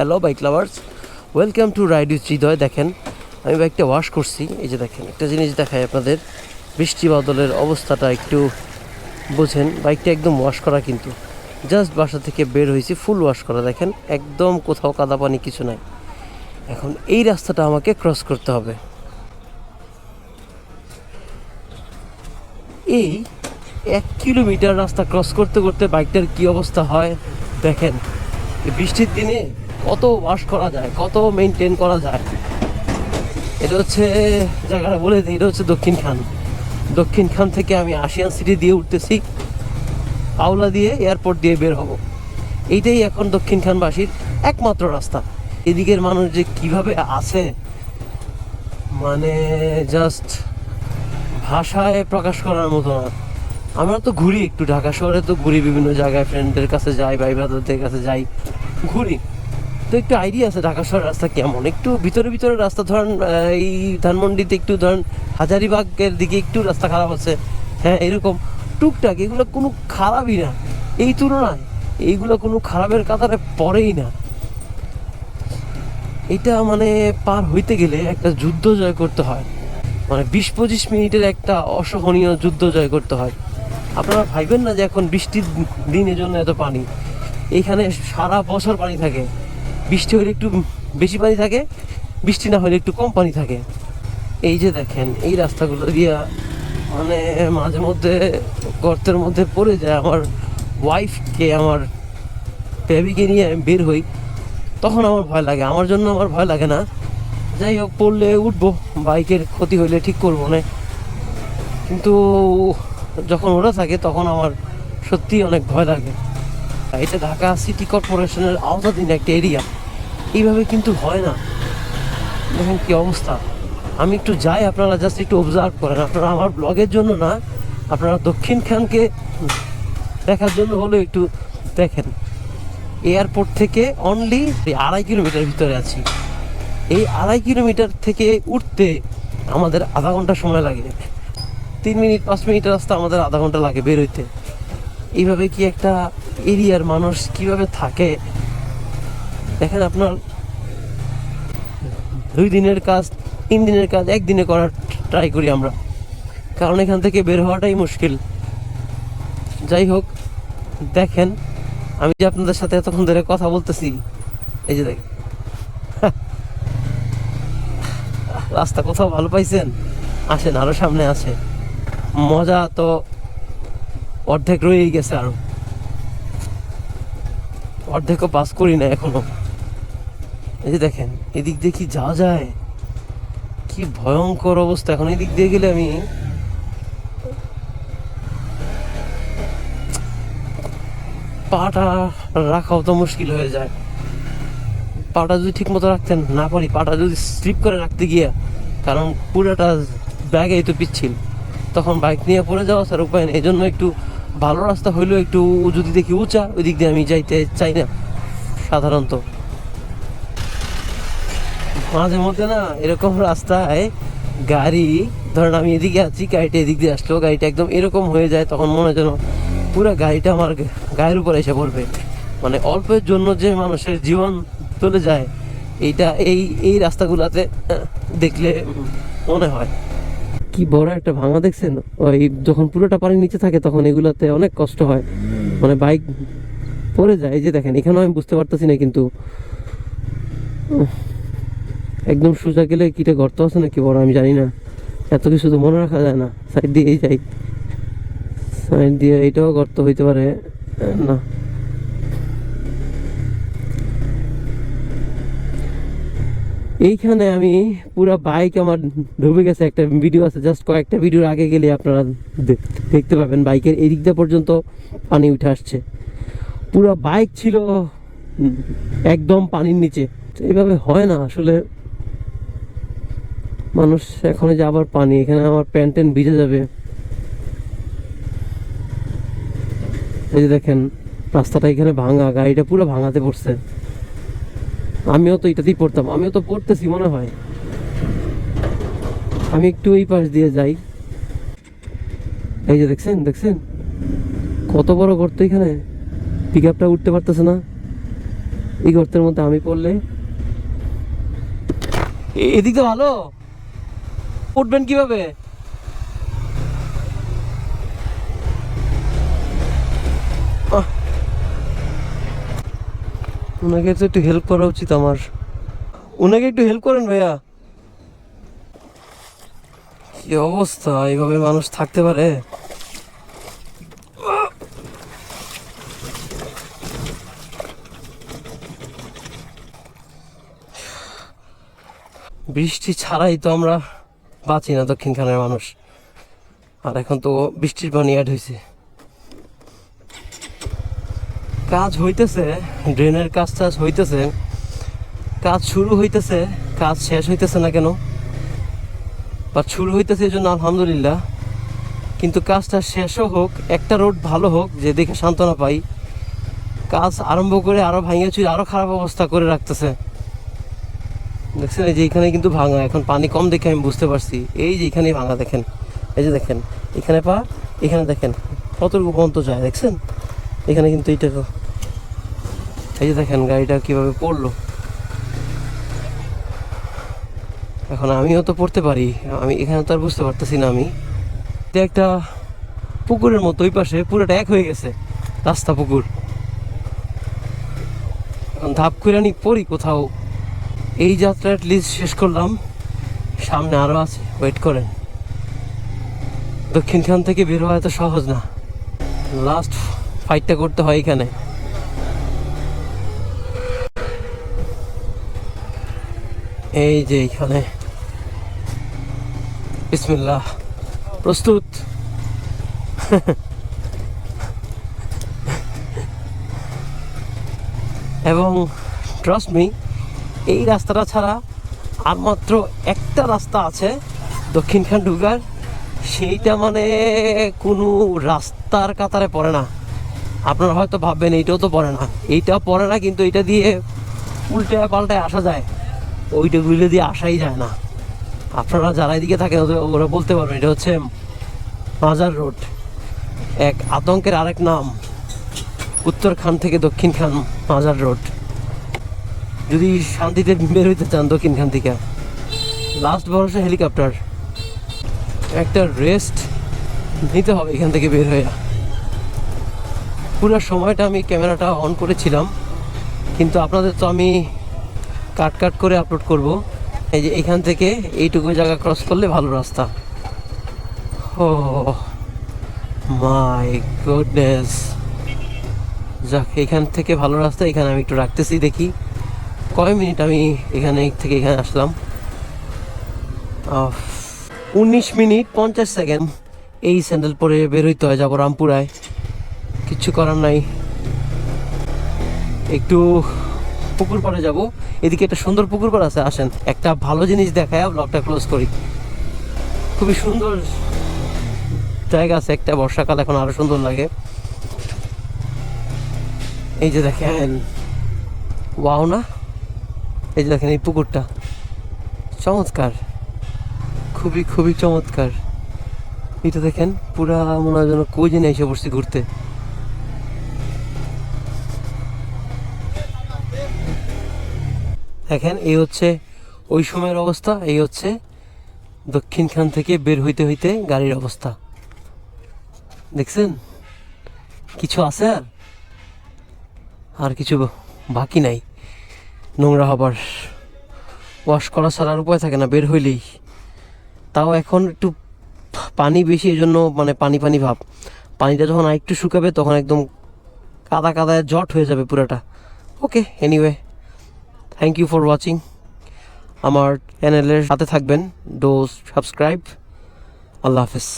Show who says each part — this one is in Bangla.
Speaker 1: Hello bike lovers welcome to ride with Hridoy দেখেন, আমি বাইকটা ওয়াশ করছি। এই যে দেখেন, একটা জিনিস দেখাই আপনাদের। বৃষ্টি বাদলের অবস্থাটা একটু বোঝেন। বাইকটা একদম ওয়াশ করা কিন্তু। জাস্ট বাসা থেকে বের হয়েছি ফুল ওয়াশ করা। দেখেন, একদম কোথাও কাদা পানি কিছু নাই। এখন এই রাস্তাটা আমাকে ক্রস করতে হবে। এই এক কিলোমিটার রাস্তা ক্রস করতে করতে বাইকটার কি অবস্থা হয়? দেখেন বৃষ্টির দিনে কত ওয়াশ করা যায়, কত মেনটেন করা যায়। এটা হচ্ছে, জায়গাটা বলে দিই, এটা হচ্ছে দক্ষিণ খান। দক্ষিণ খান থেকে আমি আশিয়ান সিটি দিয়ে উঠতেছি, আওলা দিয়ে এয়ারপোর্ট দিয়ে বের হব। এইটাই এখন দক্ষিণ খানবাসীর একমাত্র রাস্তা। এদিকের মানুষ যে কীভাবে আছে মানে জাস্ট ভাষায় প্রকাশ করার মতো না। আমরা তো ঘুরি একটু, ঢাকা শহরে তো ঘুরি, বিভিন্ন জায়গায় ফ্রেন্ডদের কাছে যাই ভাই ব্রাদারদের কাছে যাই, ঘুরি। তো একটু আইডিয়া আছে, ঢাকা শহরের রাস্তা কেমন? একটু ভিতরে ভিতরে রাস্তা, ধরেন এই ধানমন্ডিতে একটু, ধরেন, হাজারিবাগের দিকে একটু রাস্তা খারাপ আছে। হ্যাঁ এরকম। টুকটাক, এগুলো কোনো খারাপই না। এই তুলনায়, এইগুলো কোনো খারাপের কাতারে পড়েই না। এটা মানে পার হইতে গেলে একটা যুদ্ধ জয় করতে হয়। মানে বিশ পঁচিশ মিনিটের একটা অসহনীয় যুদ্ধ জয় করতে হয়। আপনারা ভাইবেন না যে এখন বৃষ্টির দিনের জন্য এত পানি? এইখানে সারা বছর পানি থাকে। বৃষ্টি হলে একটু বেশি পানি থাকে, বৃষ্টি না হলে একটু কম পানি থাকে। এই যে দেখেন, এই রাস্তাগুলো দিয়া মানে মাঝে মধ্যে, গর্তের মধ্যে পড়ে যায় আমার ওয়াইফকে আমার বেবিকে নিয়ে আমি বের হই। তখন আমার ভয় লাগে, আমার জন্য আমার ভয় লাগে না। যাই হোক, পড়লে উঠবো, বাইকের ক্ষতি হইলে ঠিক করব না। কিন্তু যখন ওরা থাকে, তখন আমার সত্যি অনেক ভয় লাগে। এটা ঢাকা সিটি কর্পোরেশনের আওতাধীন একটা এরিয়া এইভাবে কিন্তু হয় না। দেখেন কি অবস্থা। আমি একটু যাই, আপনারা জাস্ট একটু অবজার্ভ করেন। আপনারা আমার ব্লগের জন্য না, আপনারা দক্ষিণ খানকে দেখার জন্য হলো একটু দেখেন। এয়ারপোর্ট থেকে অনলি আড়াই কিলোমিটার ভিতরে আছি। এই আড়াই কিলোমিটার থেকে উঠতে আমাদের আধা ঘণ্টা সময় লাগে। তিন মিনিট, পাঁচ মিনিট রাস্তা আমাদের আধা ঘণ্টা লাগে বেরোইতে। এইভাবে কি একটা এরিয়ার মানুষ কীভাবে থাকে? দেখেন আপনার দুই দিনের কাজ, তিন দিনের কাজ, একদিনে করার ট্রাই করি আমরা। কারণ এখান থেকে বের হওয়াটাই মুশকিল। যাই হোক, দেখেন, আমি যে আপনাদের সাথে এতক্ষণ ধরে কথা বলতেছি, এই যে দেখেন। রাস্তা কোথাও ভালো পাইছেন? আসেন, আরও সামনে আছে। মজা তো অর্ধেক রয়েই গেছে আরও। অর্ধেকও পাস করি না এখনও। এই যে দেখেন, এদিক দিয়ে কি যাওয়া যায়? কি ভয়ঙ্কর অবস্থা। এখন এদিক দিয়ে গেলে আমি পাটা রাখাও তো মুশকিল হয়ে যায়। পাটা যদি ঠিক মতো রাখতেন না পারি, পাটা যদি স্লিপ করে রাখতে গিয়ে, কারণ পুরোটা ব্যাগেই তো পিচ্ছিল। তখন বাইক নিয়ে পড়ে যাওয়া স্যার উপায় নেই। এই জন্য একটু ভালো রাস্তা হইলেও একটু যদি দেখি উঁচা ওই দিক দিয়ে আমি যাইতে চাই না, সাধারণত। মাঝে মধ্যে না এরকম রাস্তায় গাড়ি, ধরেন আমি এদিকে আছি, গাড়িটা এদিক দিয়ে আসলো, গাড়িটা একদম এরকম হয়ে যায়, তখন মনে হয় যেন পুরো গাড়িটা আমার গায়ের উপর এসে পড়বে। মানে অল্পের জন্য যে মানুষের জীবন চলে যায়, এইটা এই এই রাস্তাগুলাতে দেখলে মনে হয়। কি বড় একটা ভাঙা দেখছেন? ওই যখন পুরোটা পানির নিচে থাকে, তখন এগুলাতে অনেক কষ্ট হয়। মানে বাইক পড়ে যায় যে দেখেন, এখানেও আমি বুঝতে পারতেছি না কিন্তু। একদম সোজা গেলে কিটা গর্ত আছে নাকি বড়, আমি জানি না। এত কিছু তো মনে রাখা যায় না সাইড দিয়েই যাই। সাইড দিয়ে এটাও গর্ত হইতে পারে, না। এইখানে আমি পুরো বাইক আমার ডুবে গেছে, একটা ভিডিও আছে জাস্ট কয়েকটা ভিডিওর আগে গেলে আপনারা দেখতে পাবেন বাইকের এই দিকটা পর্যন্ত পানি উঠে আসছে। পুরো বাইক ছিল একদম পানির নিচে। এইভাবে হয় না, আসলে মানুষ এখন যে আবার পানি, এখানে আমার প্যান্ট ট্যান্ট ভিজে যাবে। এই যে দেখেন, রাস্তাটা এখানে ভাঙা, গাড়িটা পুরো ভাঙাতে পড়ছে। আমিও তো এটাতেই পড়তাম, আমিও তো পড়তেছি, মনে হয়। আমি একটু এই পাশ দিয়ে যাই। এই যে দেখছেন দেখছেন? কত বড় গর্ত এখানে। পিক আপটা উঠতে পারতেছে না। এই গর্তের মধ্যে আমি পড়লে। এদিকে ভালো? উঠবেন কীভাবে। ওনাকে তো একটু হেল্প করা উচিত আমার। ওনাকে একটু হেল্প করেন ভাইয়া। কি অবস্থা? এইভাবে মানুষ থাকতে পারে? বৃষ্টি ছাড়াই তো আমরা বাঁচি না দক্ষিণখানের মানুষ। আর এখন তো বৃষ্টির পানি অ্যাড হয়েছে কাজ হইতেছে, ড্রেনের কাজ টাজ হইতেছে। কাজ শুরু হইতেছে, কাজ শেষ হইতেছে না কেন? বা শুরু হইতেছে এই জন্য আলহামদুলিল্লাহ। কিন্তু কাজটা শেষও হোক, একটা রোড ভালো হোক, যে দেখে সান্ত্বনা পাই। কাজ আরম্ভ করে আরও ভাঙিয়ে চুরি আরও খারাপ অবস্থা করে রাখতেছে। দেখছেন? এই যে এখানে কিন্তু ভাঙা, এখন পানি কম দেখে আমি বুঝতে পারছি। এই যে এখানেই ভাঙা, দেখেন। এই যে দেখেন, এখানে পা, এখানে দেখেন। কতটুকু পর্যন্ত যায়, দেখছেন? এখানে কিন্তু এইটা এই যে দেখেন, গাড়িটা কীভাবে পড়ল। এখন আমিও তো পড়তে পারি। আমি এখানে তো আর বুঝতে পারতেছি না আমি। এটা একটা পুকুরের মতো, ওই পাশে পুরোটা এক হয়ে গেছে, রাস্তা পুকুর। ধাপ করে পড়ি কোথাও। এই যাত্রা লিস্ট শেষ করলাম। সামনে আরও আছে ওয়েট করেন। দক্ষিণখান থেকে বের হওয়া এত সহজ না। লাস্ট ফাইটটা করতে হয় এখানে। এই যে এখানে। বিসমিল্লাহ। প্রস্তুত। এবং ট্রাস্ট মি এই রাস্তাটা ছাড়া আর মাত্র একটা রাস্তা আছে দক্ষিণখান ঢুকার সেইটা মানে কোনো রাস্তার কাতারে পড়ে না। আপনারা হয়তো ভাববেন, এইটাও তো পড়ে না। এইটাও পড়ে না, কিন্তু এটা দিয়ে উল্টে পাল্টায় আসা যায়। ওইটা গুলো দিয়ে আসাই যায় না। আপনারা যারা এদিকে থাকেন ওরা বলতে পারবেন, এটা হচ্ছে মাজার রোড। এক আতঙ্কের আরেক নাম উত্তরখান থেকে দক্ষিণ খান মাজার রোড। যদি শান্তিতে বের হইতে চান দক্ষিণ খান থেকে। লাস্ট ভরসা হেলিকপ্টার একটা রেস্ট নিতে হবে এখান থেকে বের হয়ে পুরো সময়টা আমি ক্যামেরাটা অন করেছিলাম, কিন্তু আপনাদের তো আমি কাট কাট করে আপলোড করব। এই যে এখান থেকে এইটুকু জায়গা ক্রস করলে ভালো রাস্তা। ও মাই গুডনেস যাক, এখান থেকে ভালো রাস্তা, এখানে আমি একটু রাখতেছি দেখি। কয় মিনিট আমি এখানে থেকে এখানে আসলাম? উনিশ মিনিট পঞ্চাশ সেকেন্ড। এই স্যান্ডেল পরে বেরোইতে হয় যাব রামপুরায়। কিচ্ছু করার নাই। একটু পুকুর পাড়ে যাব। এদিকে একটা সুন্দর পুকুর পাড় আছে, আসেন। একটা ভালো জিনিস দেখায় ব্লগটা ক্লোজ করি। খুবই সুন্দর জায়গা আছে, একটা বর্ষাকাল এখন আরও সুন্দর লাগে। এই যে দেখেন, ওয়াও না? এই যে দেখেন এই পুকুরটা। চমৎকার। খুবই খুবই চমৎকার। এটা দেখেন, পুরা মনে হয় যেন কই জেনে এসে পড়ছি ঘুরতে। দেখেন, এই হচ্ছে ওই সময়ের অবস্থা, এই হচ্ছে দক্ষিণখান থেকে বের হইতে হইতে গাড়ির অবস্থা। দেখছেন? কিছু আছে আর? আর কিছু বাকি নাই। নোংরা হবার ওয়াশ করা ছাড়ার উপায় থাকে না, বের হইলেই। তাও এখন একটু পানি বেশি এই জন্য মানে পানি পানি ভাব। পানিটা যখন আরেকটু শুকাবে, তখন একদম কাদা কাদায় জট হয়ে যাবে পুরোটা। Okay anyway thank you for watching আমার চ্যানেলের সাথে থাকবেন ডো সাবস্ক্রাইব আল্লাহ হাফেজ।